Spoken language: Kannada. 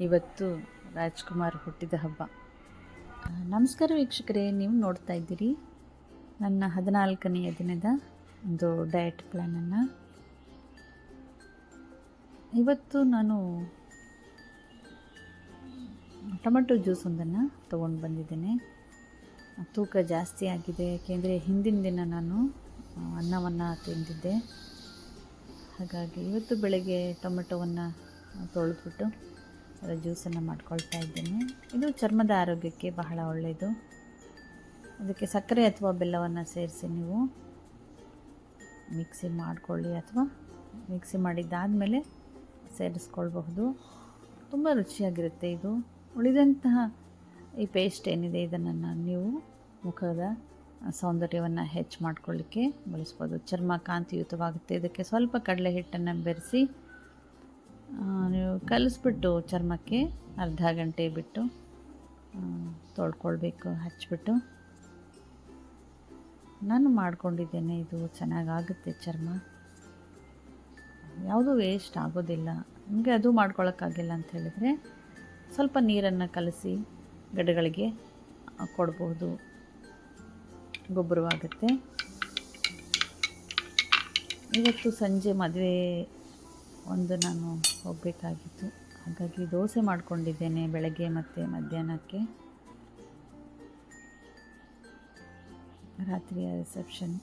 ಇವತ್ತು ರಾಜ್ಕುಮಾರ್ ಹುಟ್ಟಿದ ಹಬ್ಬ. ನಮಸ್ಕಾರ ವೀಕ್ಷಕರೇ, ನೀವು ನೋಡ್ತಾ ಇದ್ದೀರಿ ನನ್ನ ಹದಿನಾಲ್ಕನೆಯ ದಿನದ ಒಂದು ಡಯಟ್ ಪ್ಲ್ಯಾನನ್ನು ಇವತ್ತು ನಾನು ಟೊಮೆಟೊ ಜ್ಯೂಸ್ ಒಂದನ್ನು ತೊಗೊಂಡು ಬಂದಿದ್ದೇನೆ. ತೂಕ ಜಾಸ್ತಿ ಆಗಿದೆ, ಯಾಕೆಂದರೆ ಹಿಂದಿನ ದಿನ ನಾನು ಅನ್ನವನ್ನು ತಿಂದಿದ್ದೆ. ಹಾಗಾಗಿ ಇವತ್ತು ಬೆಳಗ್ಗೆ ಟೊಮೆಟೊವನ್ನು ತೊಳೆದ್ಬಿಟ್ಟು ಅದರ ಜ್ಯೂಸನ್ನು ಮಾಡ್ಕೊಳ್ತಾ ಇದ್ದೇನೆ. ಇದು ಚರ್ಮದ ಆರೋಗ್ಯಕ್ಕೆ ಬಹಳ ಒಳ್ಳೆಯದು. ಅದಕ್ಕೆ ಸಕ್ಕರೆ ಅಥವಾ ಬೆಲ್ಲವನ್ನು ಸೇರಿಸಿ ನೀವು ಮಿಕ್ಸಿ ಮಾಡಿಕೊಳ್ಳಿ ಅಥವಾ ಮಿಕ್ಸಿ ಮಾಡಿದ್ದಾದಮೇಲೆ ಸೇರಿಸ್ಕೊಳ್ಬಹುದು. ತುಂಬ ರುಚಿಯಾಗಿರುತ್ತೆ ಇದು. ಉಳಿದಂತಹ ಈ ಪೇಸ್ಟ್ ಏನಿದೆ ಇದನ್ನು ನೀವು ಮುಖದ ಸೌಂದರ್ಯವನ್ನು ಹೆಚ್ಚು ಮಾಡ್ಕೊಳ್ಳಿಕ್ಕೆ ಬಳಸ್ಬೋದು. ಚರ್ಮ ಕಾಂತಿಯುತವಾಗುತ್ತೆ. ಇದಕ್ಕೆ ಸ್ವಲ್ಪ ಕಡಲೆ ಹಿಟ್ಟನ್ನು ಬೆರೆಸಿ ನೀವು ಕಲಿಸ್ಬಿಟ್ಟು ಚರ್ಮಕ್ಕೆ ಅರ್ಧ ಗಂಟೆ ಬಿಟ್ಟು ತೊಳ್ಕೊಳ್ಬೇಕು ಹಚ್ಚಿಬಿಟ್ಟು ನಾನು ಮಾಡ್ಕೊಂಡಿದ್ದೇನೆ, ಇದು ಚೆನ್ನಾಗಾಗುತ್ತೆ ಚರ್ಮ. ಯಾವುದೂ ವೇಸ್ಟ್ ಆಗೋದಿಲ್ಲ. ನಿಮಗೆ ಅದು ಮಾಡ್ಕೊಳ್ಳೋಕ್ಕಾಗಿಲ್ಲ ಅಂತ ಹೇಳಿದರೆ, ಸ್ವಲ್ಪ ನೀರನ್ನು ಕಲಸಿ ಗಿಡಗಳಿಗೆ ಕೊಡ್ಬೋದು. ಗೊಬ್ಬರವಾಗುತ್ತೆ. ಇವತ್ತು ಸಂಜೆ ಮದುವೆ ಒಂದು ನಾನು ಹೋಗಬೇಕಾಗಿತ್ತು ಹಾಗಾಗಿ ದೋಸೆ ಮಾಡಿಕೊಂಡಿದ್ದೇನೆ ಬೆಳಗ್ಗೆ ಮತ್ತು ಮಧ್ಯಾಹ್ನಕ್ಕೆ. ರಾತ್ರಿಯ ರಿಸೆಪ್ಷನ್